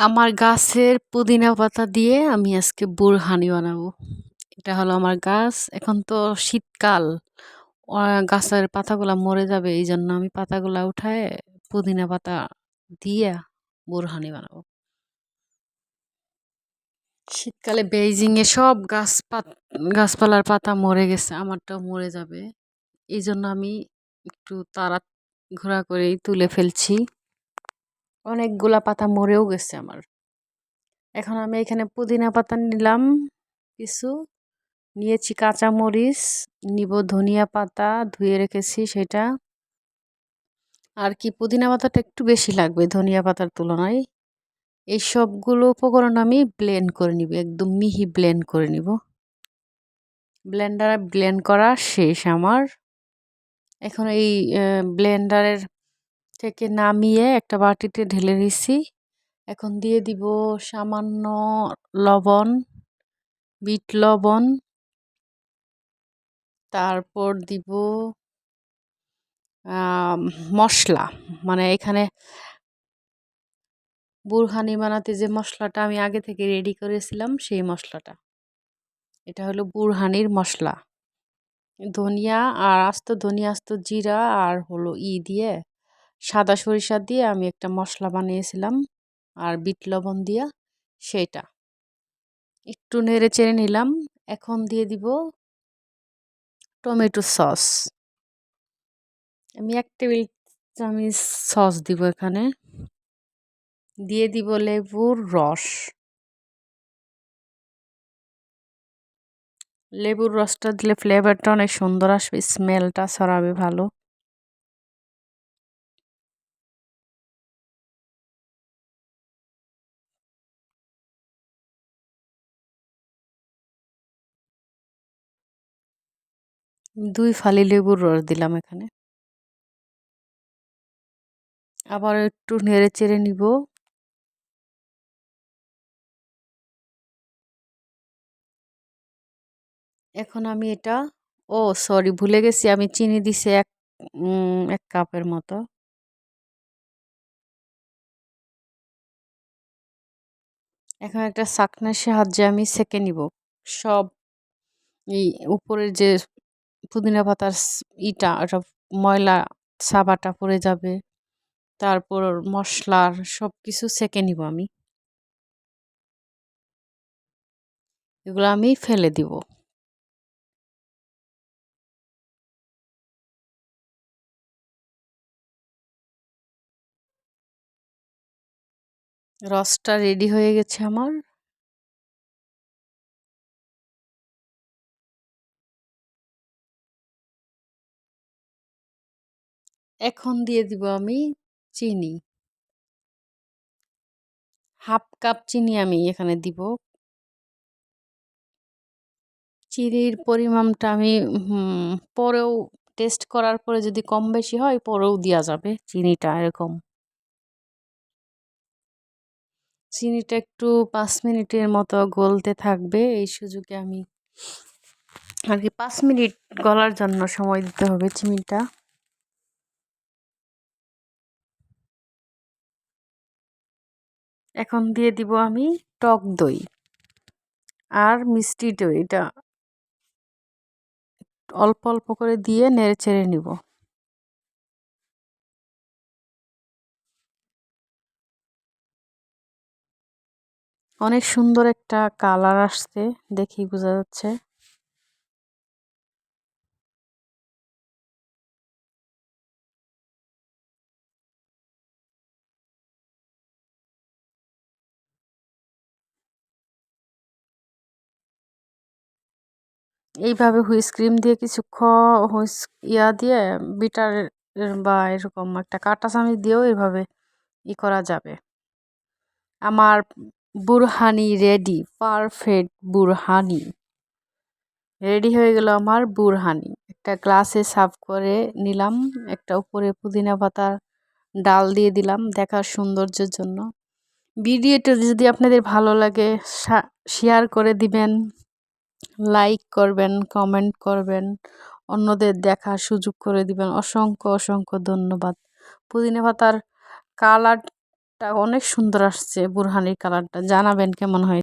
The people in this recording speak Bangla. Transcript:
আমার গাছের পুদিনা পাতা দিয়ে আমি আজকে বুরহানি বানাবো। এটা হলো আমার গাছ। এখন তো শীতকাল। গাছের পাতাগুলো মরে যাবে এই জন্য আমি পাতাগুলা উঠায় পুদিনা পাতা দিয়ে বুরহানি বানাবো। শীতকালে বেইজিংয়ে সব গাছ পাত, গাছপালার পাতা মরে গেছে, আমারটাও মরে যাবে। এই জন্য আমি একটু তাড়া ঘোরা করেই তুলে ফেলছি। অনেকগুলা পাতা মরেও গেছে আমার। এখন আমি এখানে পুদিনা পাতা নিলাম কিছু, নিয়েছি কাঁচা মরিচ নিব ধনিয়া পাতা, ধুয়ে রেখেছি সেটা। আর কি পুদিনা পাতাটা একটু বেশি লাগবে ধনিয়া পাতার তুলনায়। এই সবগুলো উপকরণ আমি ব্লেন্ড করে নিব, একদম মিহি ব্লেন্ড করে নিব। ব্লেন্ডারে ব্লেন্ড করা শেষ আমার। এখন এই ব্লেন্ডারের থেকে নামিয়ে একটা বাটিতে ঢেলে দিছি এখন দিয়ে দিব সামান্য লবণ, বিট লবণ। তারপর দিব মশলা। মানে এখানে বুরহানি বানাতে যে মশলাটা আমি আগে থেকে রেডি করেছিলাম, সেই মশলাটা। এটা হলো বুরহানির মশলা। ধনিয়া আর আস্ত ধনিয়া, আস্ত জিরা আর হলো ই দিয়ে সাদা সরিষা দিয়ে আমি একটা মশলা বানিয়েছিলাম আর বিট লবণ দিয়া সেটা একটু নেড়ে চেড়ে নিলাম, এখন দিয়ে দিব টমেটো সস। আমি এক টেবিল চামচ সস দিব এখানে। দিয়ে দিব লেবুর রস। লেবুর রসটা দিলে ফ্লেভারটা অনেক সুন্দর আসবে স্মেলটা ছড়াবে ভালো। দুই ফালি লেবুর রস দিলাম এখানে। আবার একটু নেড়ে চেড়ে নিব। এখন আমি এটা, ও সরি, ভুলে গেছি, আমি চিনি দিছি এক এক কাপের মতো। এখন একটা শাকনার সাহায্যে আমি সেকে নিব। সব, এই উপরের যে পুদিনা পাতার ইটা, ওটা ময়লা, সাবাটা পড়ে যাবে। তারপর মশলার সব কিছু সেকে নিব আমি। এগুলো আমি ফেলে দিব। রসটা রেডি হয়ে গেছে আমার। এখন দিয়ে দিব আমি চিনি। হাফ কাপ চিনি আমি এখানে দিব। চিনির পরিমাণটা আমি পরেও টেস্ট করার পরে যদি কম বেশি হয়, পরেও দেওয়া যাবে চিনিটা এরকম। চিনিটা একটু পাঁচ মিনিটের মতো গলতে থাকবে, এই সুযোগে আমি আর কি পাঁচ মিনিট গলার জন্য সময় দিতে হবে চিনিটা। এখন দিয়ে দিব আমি টক দই আর মিষ্টি দই। এটা অল্প অল্প করে দিয়ে নেড়ে চেড়ে নিব। অনেক সুন্দর একটা কালার আসছে দেখি বোঝা যাচ্ছে। এইভাবে হুইস ক্রিম দিয়ে কিছুক্ষণ হুইস ইয়া দিয়ে বিটার বা এরকম একটা কাটা চামচ দিয়েও এভাবে ই করা যাবে। আমার borhani ready, perfect borhani. Ready হয়ে গেল আমার বুরহানি। একটা গ্লাসে সার্ভ করে নিলাম, একটা উপরে পুদিনা পাতার ডাল দিয়ে দিলাম দেখার সৌন্দর্যের জন্য। ভিডিওটা যদি আপনাদের ভালো লাগে শেয়ার করে দিবেন। লাইক করবেন কমেন্ট করবেন, অন্যদের দেখার সুযোগ করে দিবেন। অসংখ্য অসংখ্য ধন্যবাদ। পুদিনা পাতার কালারটা অনেক সুন্দর আসছে, বুরহানির কালারটা জানাবেন কেমন হয়?